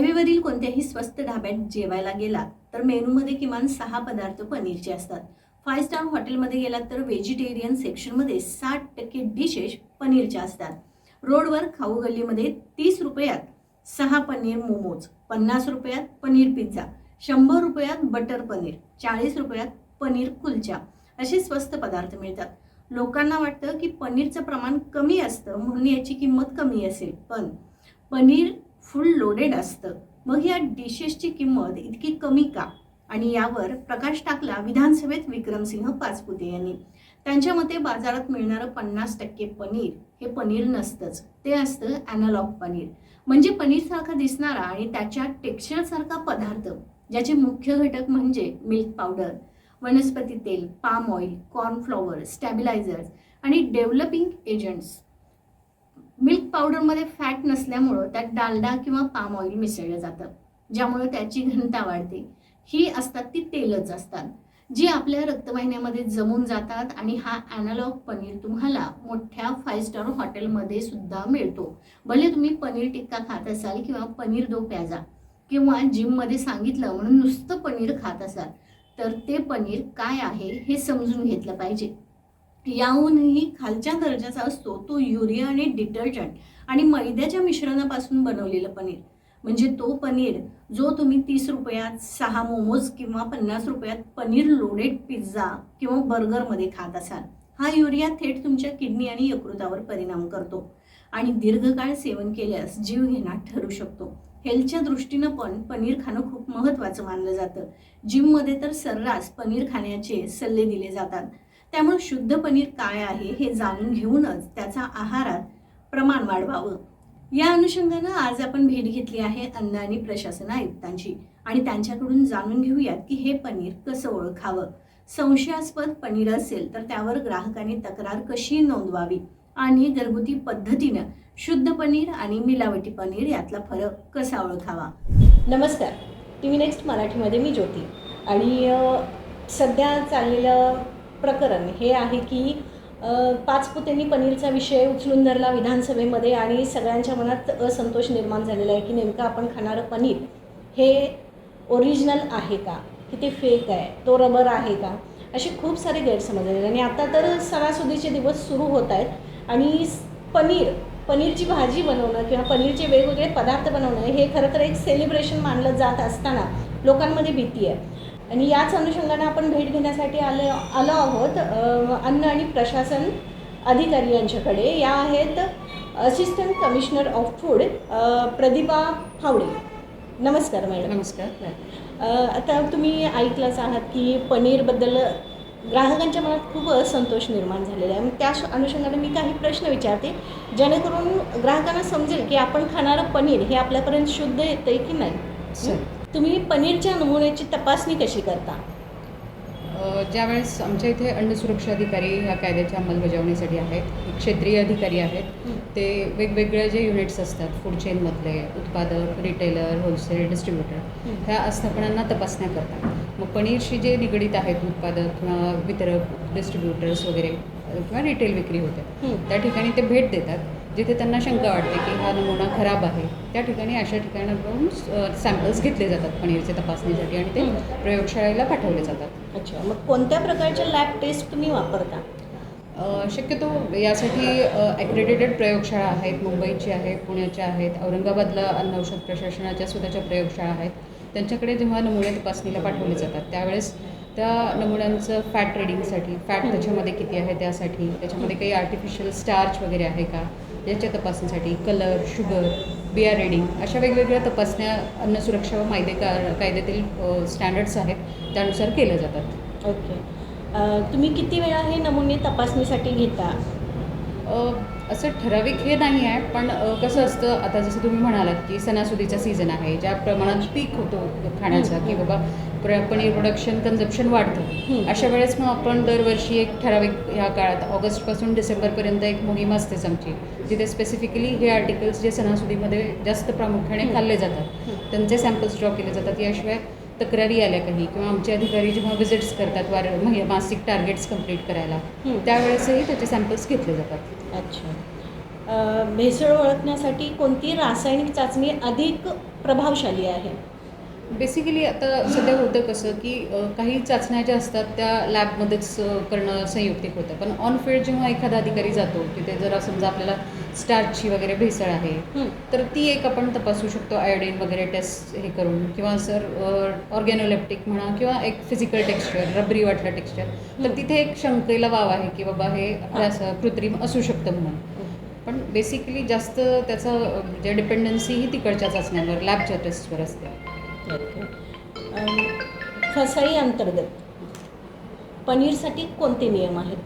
हायवेवरील कोणत्याही स्वस्त ढाब्यात जेवायला गेला तर मेनूमध्ये किमान सहा पदार्थ पनीरचे असतात. फाय स्टार हॉटेलमध्ये गेलात तर व्हेजिटेरियन सेक्शनमध्ये साठ टक्के डिशेस पनीरच्या असतात. रोडवर खाऊ गल्लीमध्ये तीस रुपयात सहा पनीर मोमोज पन्नास रुपयात पनीर पिझ्झा शंभर रुपयात बटर पनीर चाळीस रुपयात पनीर कुलचा. असे स्वस्त पदार्थ मिळतात. लोकांना वाटतं की पनीरचं प्रमाण कमी असतं म्हणून याची किंमत कमी असेल. पण पनीर फुल लोडेड असतं. मग या डिशेसची किंमत इतकी कमी का? आणि यावर प्रकाश टाकला विधानसभेत विक्रमसिंह पाचपुते यांनी. त्यांच्या मते बाजारात मिळणारं पन्नास टक्के पनीर हे पनीर नसतंच. ते असतं ॲनालॉग पनीर. म्हणजे पनीरसारखा दिसणारा आणि त्याच्या टेक्स्चरसारखा पदार्थ ज्याचे मुख्य घटक म्हणजे मिल्क पावडर वनस्पती तेल पाम ऑइल कॉर्नफ्लॉवर स्टॅबिलायझर्स आणि डेव्हलपिंग एजंट्स. मिल्क पावडरमध्ये फॅट नसल्यामुळं त्यात डालडा किंवा पाम ऑइल मिसळलं जातं ज्यामुळं त्याची घनता वाढते. ही असतात ती तेलच असतात जी आपल्या रक्तवाहिन्यामध्ये जमून जातात आणि हा ॲनालॉग पनीर तुम्हाला मोठ्या फाईव्ह स्टार हॉटेलमध्ये सुद्धा मिळतो. भले तुम्ही पनीर टिक्का खात असाल किंवा पनीर दो प्याजा किंवा जिममध्ये सांगितलं म्हणून नुसतं पनीर खात असाल तर ते पनीर काय आहे हे समजून घेतलं पाहिजे. याहूनही खालच्या दर्जाचा असतो तो युरिया आणि डिटर्जंट आणि मैद्याच्या मिश्रणापासून बनवलेलं पनीर. म्हणजे तो पनीर जो तुम्ही तीस रुपयात सहा मोमोज किंवा पन्नास रुपयात पनीर लोडेड पिझ्झा किंवा बर्गरमध्ये खात असाल हा युरिया थेट तुमच्या किडनी आणि यकृतावर परिणाम करतो आणि दीर्घकाळ सेवन केल्यास जीव घेणा ठरू शकतो. हेल्थच्या दृष्टीनं पण पनीर खाणं खूप महत्त्वाचं मानलं जातं. जिममध्ये तर सर्रास पनीर खाण्याचे सल्ले दिले जातात. त्यामुळे शुद्ध पनीर काय आहे हे जाणून घेऊनच त्याचा आहारात प्रमाण वाढवावं. या अनुषंगानं आज आपण भेट घेतली आहे अन्न आणि प्रशासन आयुक्तांची आणि त्यांच्याकडून जाणून घेऊयात की हे पनीर कसं ओळखावं. संशयास्पद पनीर असेल तर त्यावर ग्राहकांनी तक्रार कशी नोंदवावी आणि घरगुती पद्धतीनं शुद्ध पनीर आणि मिलावटी पनीर यातला फरक कसा ओळखावा? नमस्कार. टी व्ही नेक्स्ट मराठीमध्ये मी ज्योती आणि सध्या चाललेलं प्रकरण. हे आहे की पाचपुतेंनी पनीरचा विषय उचलून धरला विधानसभेमध्ये आणि सगळ्यांच्या मनात असंतोष निर्माण झालेला आहे की नेमकं आपण खाणारं पनीर हे ओरिजिनल आहे का? की ते फेक आहे? तो रबर आहे का? असे खूप सारे गैरसमज आहेत. आणि आता तर सणासुदीचे दिवस सुरू होत आहेत आणि पनीर पनीरची भाजी बनवणं किंवा पनीरचे वेगवेगळे पदार्थ बनवणं हे खरं तर एक सेलिब्रेशन मानलं जात असताना लोकांमध्ये भीती आहे. आणि याच अनुषंगानं आपण भेट घेण्यासाठी आले आलो आहोत अन्न आणि प्रशासन अधिकारी यांच्याकडे. या आहेत assistant commissioner of food Pradeepa Phawde. नमस्कार मॅडम. नमस्कार आता तुम्ही ऐकलंच आहात की पनीरबद्दल ग्राहकांच्या मनात खूप असंतोष निर्माण झालेला आहे. मग त्या अनुषंगाने मी काही प्रश्न विचारते. जेणेकरून ग्राहकांना समजेल की आपण खाणारं पनीर हे आपल्यापर्यंत शुद्ध येतं आहे की नाही? तुम्ही पनीरच्या नमुन्याची तपासणी कशी करता? ज्यावेळेस आमच्या इथे अन्न सुरक्षा अधिकारी ह्या कायद्याच्या अंमलबजावणीसाठी आहेत क्षेत्रीय अधिकारी आहेत ते वेगवेगळे जे युनिट्स असतात फूड चेनमधले उत्पादक रिटेलर होलसेल डिस्ट्रीब्युटर ह्या आस्थापनांना तपासण्या करतात. मग पनीरशी जे निगडीत आहेत उत्पादक किंवा वितरक डिस्ट्रीब्युटर्स वगैरे किंवा रिटेल विक्री होते. त्या ठिकाणी ते भेट देतात. जिथे त्यांना शंका वाटते की हा नमुना खराब आहे त्या ठिकाणी अशा ठिकाणावरून सॅम्पल्स घेतले जातात पनीरचे तपासणीसाठी आणि ते. प्रयोगशाळेला पाठवले जातात. अच्छा. मग कोणत्या प्रकारच्या लॅब टेस्ट तुम्ही वापरता? शक्यतो यासाठी ॲक्रेडिटेड प्रयोगशाळा आहेत मुंबईची आहे पुण्याच्या आहेत औरंगाबादला अन्न औषध प्रशासनाच्या स्वतःच्या प्रयोगशाळा आहेत. त्यांच्याकडे जेव्हा नमुने तपासणीला पाठवले जातात त्यावेळेस त्या नमुन्यांचं फॅट ट्रेडिंगसाठी फॅट. त्याच्यामध्ये किती आहे त्यासाठी त्याच्यामध्ये काही आर्टिफिशियल स्टार्च वगैरे आहे का? याच्या तपासणीसाठी कलर शुगर बिया रेडिंग अशा वेगवेगळ्या तपासण्या अन्न सुरक्षा व कायदे का कायद्यातील स्टँडर्ड्स आहेत त्यानुसार केल्या जातात. ओके. तुम्ही किती वेळा हे नमुने तपासणीसाठी घेता? असं ठराविक हे नाही आहे पण कसं असतं आता जसं तुम्ही म्हणालात की सणासुदीचा सीझन आहे ज्या प्रमाणात पीक होतो खाण्याचा की. बाबा प्र पनीर प्रोडक्शन कन्झप्शन वाढतं. अशा वेळेस मग आपण दरवर्षी एक ठराविक ह्या काळात ऑगस्टपासून डिसेंबरपर्यंत एक मोहीम असतेच आमची जिथे स्पेसिफिकली हे आर्टिकल्स जे सणासुदीमध्ये जास्त प्रामुख्याने. खाल्ले जातात. त्यांचे सॅम्पल्स ड्रॉ केले जातात याशिवाय तक्रारी आल्या काही किंवा आमचे अधिकारी जेव्हा विजिट्स करतात वार महि मासिक टार्गेट्स कंप्लीट करायला हं. त्यावेळेसही त्याचे सॅम्पल्स घेतले जातात. अच्छा. अ, भेसळ ओळखण्यासाठी कोणती रासायनिक चाचणी अधिक प्रभावशाली आहे? बेसिकली आता सध्या होतं कसं की अ, काही चाचण्या ज्या असतात त्या लॅबमध्येच अ, करणं संयुक्तिक होतं. पण ऑन फील्ड जेव्हा एखादा अधिकारी जातो तिथे जरा समजा आपल्याला स्टार्चची वगैरे भेसळ आहे. हं. तर ती एक आपण तपासू शकतो आयोडीन वगैरे टेस्ट हे करून. किंवा सर ऑर्गॅनोलेप्टिक म्हणा किंवा एक फिजिकल टेक्स्चर रबरी वाटलं टेक्स्चर तर. तिथे एक शंकेला वाव आहे की बाबा हे असं कृत्रिम असू शकतं म्हणून. पण बेसिकली जास्त त्याचं म्हणजे डिपेंडन्सी ही तिकडच्या चाचण्यांवर लॅबच्या टेस्टवर असते. फसाई अंतर्गत. पनीरसाठी कोणते नियम आहेत?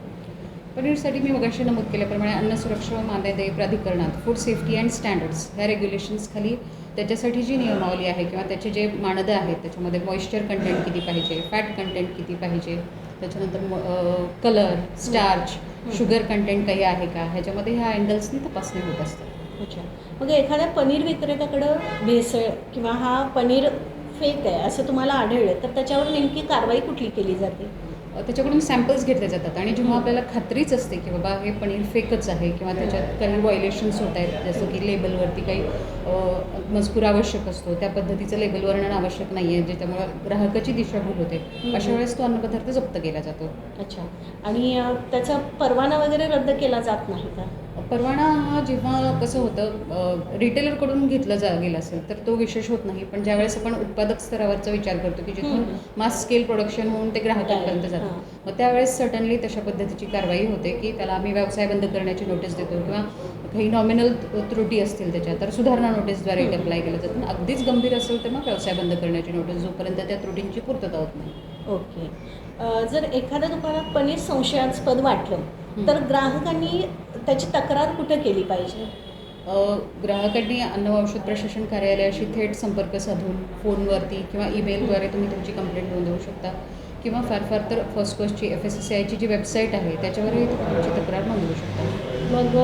पनीरसाठी मी मगाशी नमूद केल्याप्रमाणे अन्न सुरक्षा व मान्यते प्राधिकरणात फूड सेफ्टी अँड स्टँडर्ड्स ह्या रेग्युलेशन्स खाली त्याच्यासाठी जी नियमावली आहे किंवा त्याचे जे मानदं आहेत त्याच्यामध्ये मॉइश्चर कंटेंट किती पाहिजे फॅट कंटेंट किती पाहिजे त्याच्यानंतर कलर स्टार्च शुगर कंटेंट काही आहे का? ह्याच्यामध्ये ह्या अँगल्सनी तपासणी होत असते अच्छा. मग एखाद्या पनीर विक्रेत्याकडं भेसळ किंवा हा पनीर फेक आहे असं तुम्हाला आढळलं तर त्याच्यावर नेमकी कारवाई कुठली केली जाते? त्याच्याकडून सॅम्पल्स घेतले जातात. आणि जेव्हा आपल्याला खात्रीच असते की बाबा हे पनीर फेकच आहे किंवा त्याच्यात काही व्हायलेशन्स होत आहेत जसं की लेबलवरती काही मजकूर आवश्यक असतो त्या पद्धतीचं लेबल वर्णन आवश्यक नाही आहे ज्याच्यामुळं ग्राहकाची दिशाभूल होते. अशा वेळेस तो अन्नपदार्थ जप्त केला जातो. अच्छा. आणि त्याचा परवाना वगैरे रद्द केला जात नाही का? परवाना हा जेव्हा कसं होतं रिटेलरकडून घेतला जा गेला असेल तर तो विशेष होत नाही पण ज्यावेळेस आपण उत्पादक स्तरावरचा विचार करतो की जिथून. मास स्केल प्रोडक्शन होऊन ते ग्राहकांपर्यंत जातं. मग त्यावेळेस सटनली तशा पद्धतीची कारवाई होते की त्याला आम्ही व्यवसाय बंद करण्याची नोटीस देतो किंवा काही नॉमिनल त्रुटी असतील त्याच्यात तर सुधारणा नोटीसद्वारे. अप्लाय केलं जातं पण अगदीच गंभीर असेल तर मग व्यवसाय बंद करण्याची नोटीस जोपर्यंत त्या त्रुटींची पूर्तता होत नाही ओके जर एखाद्या दुकानात पनीर संशयास्पद वाटलं. तर ग्राहकांनी त्याची तक्रार कुठं केली पाहिजे? ग्राहकांनी अन्न औषध प्रशासन कार्यालयाशी थेट संपर्क साधून फोनवरती किंवा ईमेलद्वारे तुम्ही तुमची कंप्लेंट नोंदवू शकता. किंवा फार फार तर फर्स्ट कोस्टची एफ एस एस सी आयची जी वेबसाईट आहे त्याच्यावरही तुम्ही तुमची तक्रार नोंदवू शकता. मग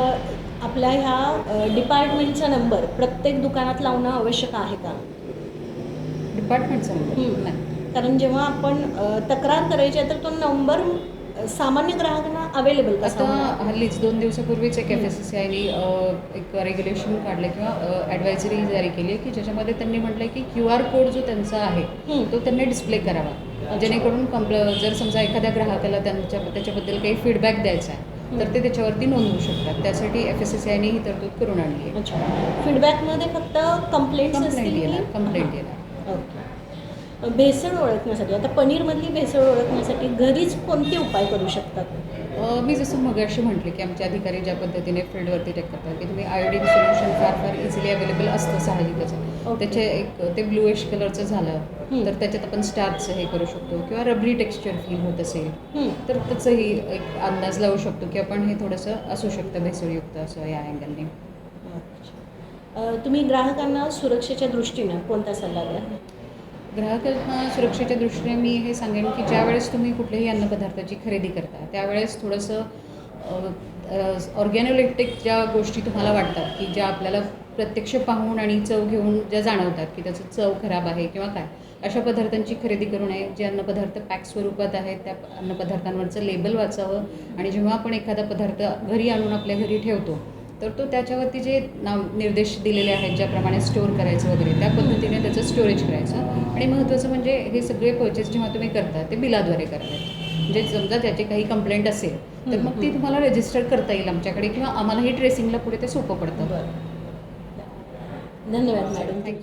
आपल्या ह्या डिपार्टमेंटचा नंबर प्रत्येक दुकानात लावणं आवश्यक आहे का? डिपार्टमेंटचा नंबर. नाही. कारण जेव्हा आपण तक्रार करायची आहे तर तो नंबर सामान्य ग्राहकांना अवेलेबल आता? हल्लीच दोन दिवसापूर्वीच एक एफ एस सी आयनी एक रेग्युलेशन काढलं किंवा ॲडवायझरी जारी केली आहे की ज्याच्यामध्ये त्यांनी म्हटलं की क्यू आर कोड जो त्यांचा आहे. तो त्यांनी डिस्प्ले करावा. जेणेकरून कंप्ल जर समजा एखाद्या ग्राहकाला त्यांच्या त्याच्याबद्दल काही फीडबॅक द्यायचा आहे तर ते त्याच्यावरती नोंदवू शकतात. त्यासाठी एफ एस एस सी आयने ही तरतूद करून आणली आहे. फीडबॅकमध्ये फक्त कंप्लेंट असतील येणार कंप्लेंट येणार. ओके. भेसळ ओळखण्यासाठी आता पनीरमधली भेसळ ओळखण्यासाठी घरीच कोणते उपाय करू शकतात मी जसं मगाशी म्हटले की आमचे अधिकारी ज्या पद्धतीने फील्डवरती टेक करतात की तुम्ही आयोडीन सोल्युशन फार फार इझिली अवेलेबल असतं साहजिकच. त्याचे एक ते ब्लूइश कलरचं झालं. तर त्याच्यात आपण स्टारचं हे करू शकतो किंवा रबरी टेक्स्चर फील होत असेल. तर त्याचंही एक अंदाज लावू शकतो की आपण हे थोडंसं असू शकतं भेसळयुक्त असं या अँगलने तुम्ही ग्राहकांना सुरक्षेच्या दृष्टीनं कोणता सल्ला द्या ग्राहकांना सुरक्षेच्या दृष्टीने मी हे सांगेन की ज्यावेळेस तुम्ही कुठल्याही अन्नपदार्थाची खरेदी करता त्यावेळेस थोडंसं ऑर्गॅनोलेक्टिक ज्या गोष्टी तुम्हाला वाटतात की ज्या आपल्याला प्रत्यक्ष पाहून आणि चव घेऊन ज्या जाणवतात की त्याचं चव खराब आहे किंवा काय अशा पदार्थांची खरेदी करू नये जे अन्नपदार्थ पॅक स्वरूपात आहेत त्या अन्नपदार्थांवरचं लेबल वाचावं आणि जेव्हा आपण एखादा पदार्थ घरी आणून आपल्या घरी ठेवतो तर तो त्याच्यावरती जे नाव निर्देश दिलेले आहेत ज्याप्रमाणे स्टोअर करायचं वगैरे त्या पद्धतीने त्याचं स्टोरेज करायचं. आणि महत्त्वाचं म्हणजे हे सगळे पर्चेस जेव्हा तुम्ही करता ते बिलाद्वारे करावेत म्हणजे समजा त्याची काही कंप्लेंट असेल तर मग ती तुम्हाला रजिस्टर करता येईल आमच्याकडे किंवा आम्हालाही ट्रेसिंगला पुढे ते सोपं पडतं. बरं. धन्यवाद मॅडम. थँक्यू